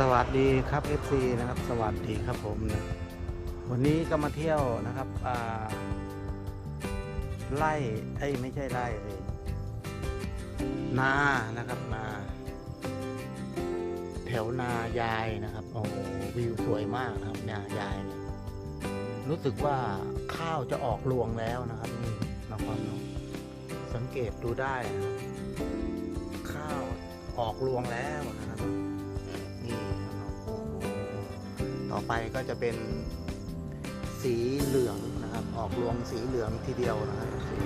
สวัสดีครับ FC นะครับ สวัสดีครับผมนะวันนี้ก็มาเที่ยวนะครับไล่เอ้ไม่ใช่ไล่เลยนานะครับนาแถวนายายนะครับโอ้โหวิวสวยมากนะครับนายายเนี่ยรู้สึกว่าข้าวจะออกรวงแล้วนะครับนี่นครเนสังเกตดูได้นะครับข้าวออกรวงแล้วนะครับ ต่อไปก็จะเป็นสีเหลืองนะครับ ออกรวงสีเหลืองทีเดียวนะครับสี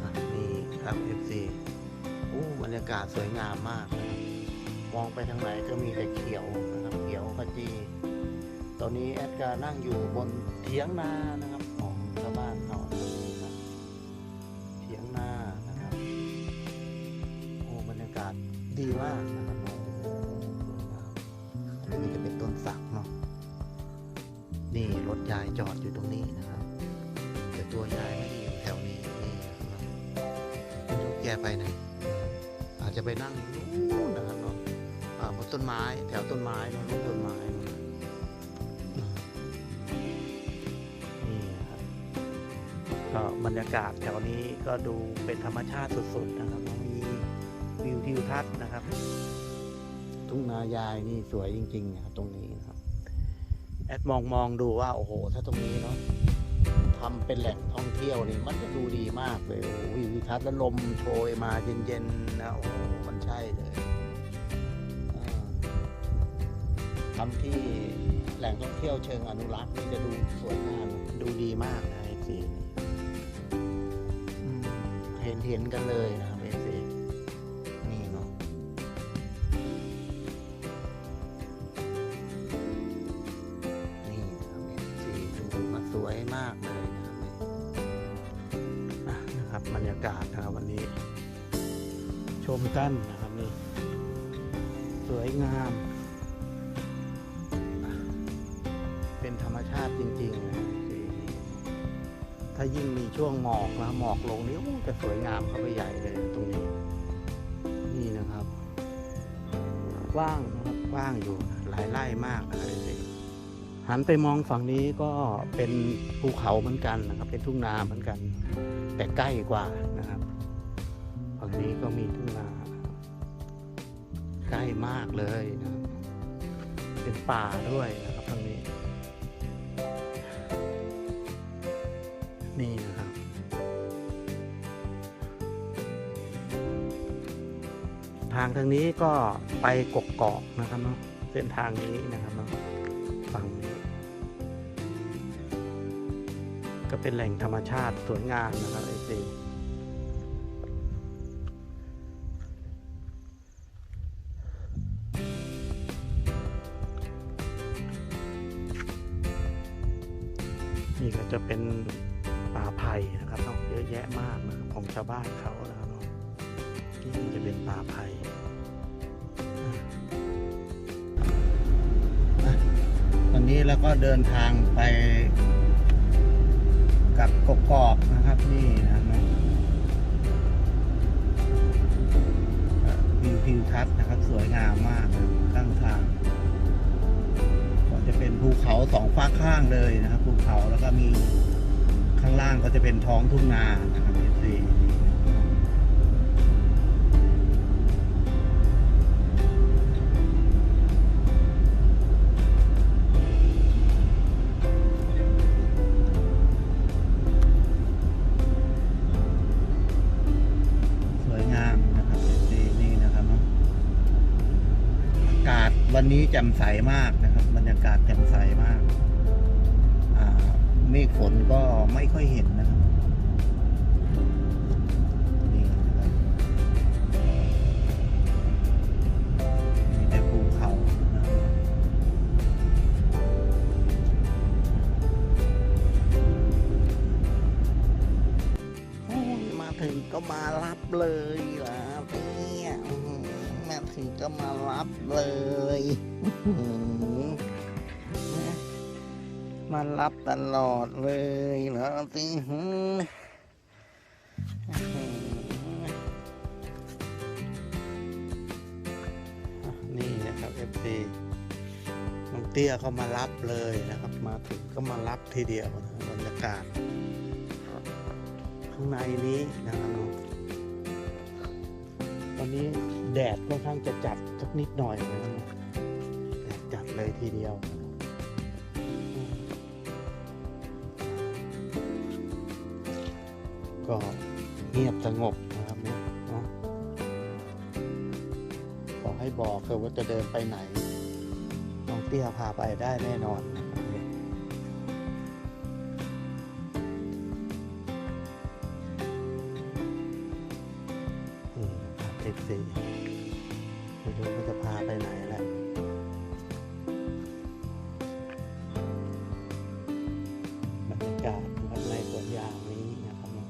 อะนี่ครับ FC โอ้บรรยากาศสวยงามมากนะครับมองไปทางไหนก็มีแต่เขียวนะครับ เขียวขจีตอนนี้แอดการนั่งอยู่บนเถียงนา ดีมากนะครับอ้โหสวยงามอันนี้จะเป็นต้นสักเนาะนี่รถยายจอดอยู่ตรงนี้นะครับแต่ตัวยายไม่ได้อยู่แถวนี้นี่นะครับดูแกไปไหนอาจจะไปนั่งดูนู่นนะครับเนาะบนต้นไม้แถวต้นไม้นะบนต้นไม้นี่นะครับก็บรรยากาศแถวนี้ก็ดูเป็นธรรมชาติสุดๆนะครับ ทิวทัศน์นะครับ ทุ่งนายายนี่สวยจริงๆนะครับตรงนี้นะครับ แอดมองมองดูว่าโอ้โห ถ้าตรงนี้เนาะทำเป็นแหล่งท่องเที่ยวนี่มันจะดูดีมากเลยโอ้โหวิวทิวทัศน์แล้วลมโชยมาเย็นๆนะโอ้โหมันใช่เลยอ่าทำที่แหล่งท่องเที่ยวเชิงอนุรักษ์นี่จะดูสวยงามดูดีมากนะไอ้สีนี่อืมเห็นเห็นกันเลยนะครับเอซี กันนะครับนี่สวยงาม เป็นธรรมชาติจริงๆนะถ้ายิ่งมีช่วงหมอกนะหมอกลงนี่จะสวยงามเข้าไปใหญ่เลยตรงนี้ นี่นะครับกว้างนะครับกว้างอยู่หลายไร่มากนะครับหันไปมองฝั่งนี้ก็เป็นภูเขาเหมือนกันนะครับ เป็นทุ่งนาเหมือนกัน แต่ใกล้กว่านะครับ ฝั่งนี้ก็มีทุ่งนา ใกล้มากเลยนะครับเป็นป่าด้วยนะครับฝั่งนี้ นี่นะครับ ทางทางนี้ก็ไปกกอกนะครับเนาะเส้นทางนี้นะครับเนาะฝั่งนี้ ก็เป็นแหล่งธรรมชาติสวยงามนะครับไอซี จะเป็นป่าไผ่นะครับเนาะเยอะแยะมากนะครับของชาวบ้านเขานะครับเนาะนี่จะเป็นป่าไผ่ตอนนี้เราก็เดินทางไปกับกกอกนะครับนี่นะครับเนาะวิวทิวทัศน์นะครับ สวยงามมากข้างทาง จะเป็นภูเขาสองฝากข้างเลยนะครับภูเขาแล้วก็มีข้างล่างก็จะเป็นท้องทุ่งนานะครับ วันนี้แจ่มใสมากนะครับ บรรยากาศแจ่มใสมากเมฆฝนก็ไม่ค่อยเห็นนะครับนี่นะครับมีแต่ภูเขามาถึงก็มารับเลยล่ะ ถึงก็มารับเลยมารับตลอดเลยเหรอสินี่นะครับเอฟซีน้องเตี้ยขามารับเลยนะครับ มาถึงก็มารับทีเดียวบรรยากาศข้างในนี้นะครับ เนนนี้แดดค่อนข้างจะจัดสักนิดหน่อยนะครับแดดจัดเลยทีเดียวก็เงียบสงบนะครับเนาะเนาะขอให้บอกเถอะว่าจะเดินไปไหนน้องเตี้ยพาไปได้แน่นอนนะครับ F4 ไม่รู้ว่าจะพาไปไหนแหละบรรยากาศนะครับในสวนยางนี้นะครับเนะ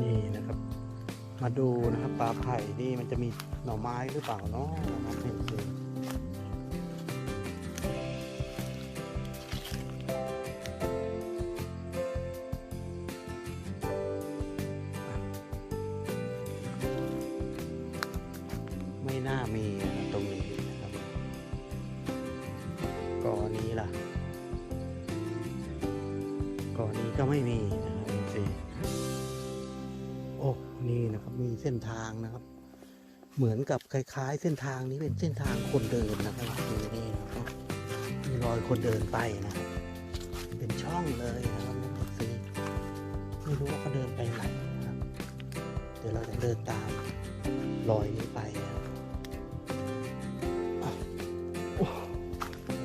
นี่นะครับ มาดูนะครับปลาไผ่นี่มันจะมีหน่อไม้หรือเปล่าเนาะนะครับเห็นสิ ไม่น่ามีนะครับตรงนี้นะครับกอนี้ล่ะกอนี้ก็ไม่มีนะครับสิโอ้นี่นะครับมีเส้นทางนะครับ เหมือนกับคล้ายๆ เส้นทางนี้เป็นเส้นทางคนเดินนะครับดูนี่นะครับมีรอยคนเดินไปนะครับเป็นช่องเลยนะครับไม่รู้ว่าเขาเดินไปไหนนะครับเดี๋ยวเราจะเดินตามรอยนี้ไปนะ ม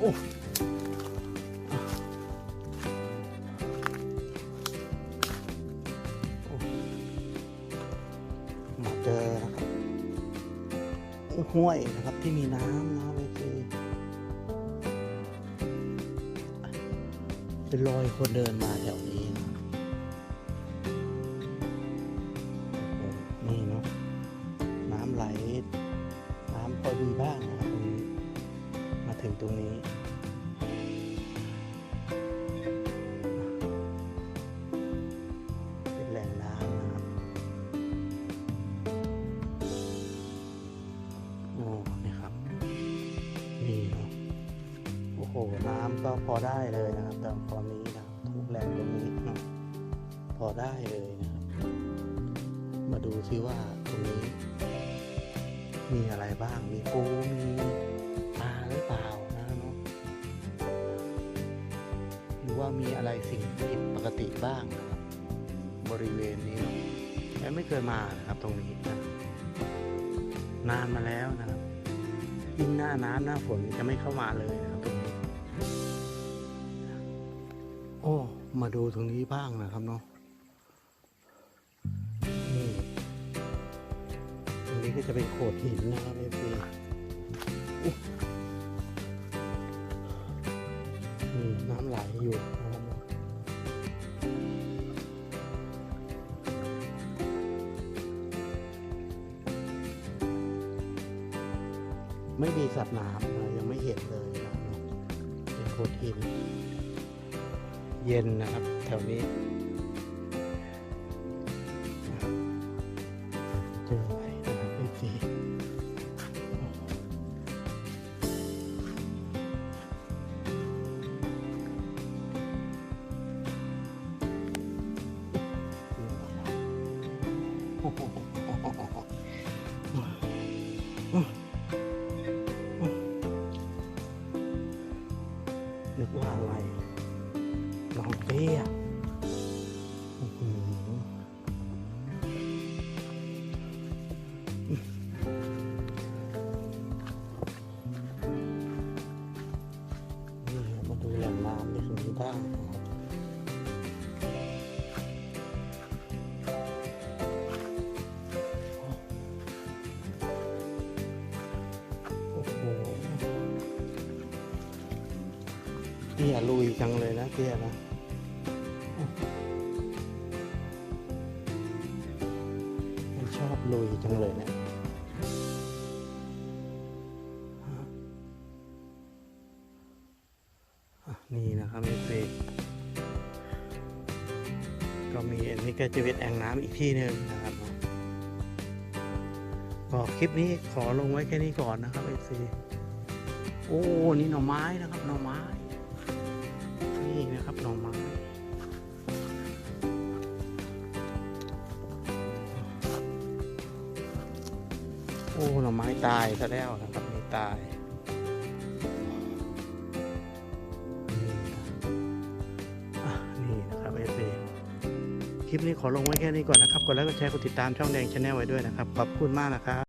าเจอนะครับห้วยนะครับที่มีน้ำนะครับนี่คือเป็นรอยคนเดินมาแถวนี้นะนี่เนาะน้ำไหล น้ำพอดีบ้างนะ ตรงนี้ เป็นแหล่งน้ำนะครับโอ้นี่ครับ นี่เนาะโอ้โห น้ำก็พอได้เลยนะครับแต่ตอนนี้นะครับทุกแหล่งตรงนี้เนาะพอได้เลยนะครับ มาดูซิว่าตรงนี้มีอะไรบ้าง มีปู มีปลาหรือเปล่า ว่ามีอะไรสิ่งผิดปกติบ้างนะครับ บริเวณนี้แอนไม่เคยมานะครับตรงนี้นะนานมาแล้วนะครับยิ่งหน้าน้ำหน้าฝนจะไม่เข้ามาเลยนะครับตรงนี้โอ้มาดูตรงนี้บ้างนะครับเนาะนี่ตรงนี้ก็จะเป็นโขดหินนะครับเอฟีนี่ น้ำไหลอยู่นะครับไม่มีสัตว์น้ำยังไม่เห็นเลยนะครับเนาะเป็นโขดหิน เย็นนะครับ แถวนี้ pouco. เตี้ยลุยจังเลยนะเตี้ยนะมันชอบลุยจังเลยเนะอะนี่นะครับเอฟซีก็มีอันนี้ก็จะเป็นแอ่งน้ำอีกที่หนึ่งนะครับก็คลิปนี้ขอลงไว้แค่นี้ก่อนนะครับเอซีโอ้ นี่หน่อไม้นะครับหน่อไม้ อ้หน่อไม้ตายซะแล้วนะครับไม่ตายนี่นะครับเอซีคลิปนี้ขอลงไว้แค่นี้ก่อนนะครับ กดไลค์กดแชร์กดติดตามช่องแดงชาแนลไว้ด้วยนะครับ ขอบคุณมากนะครับ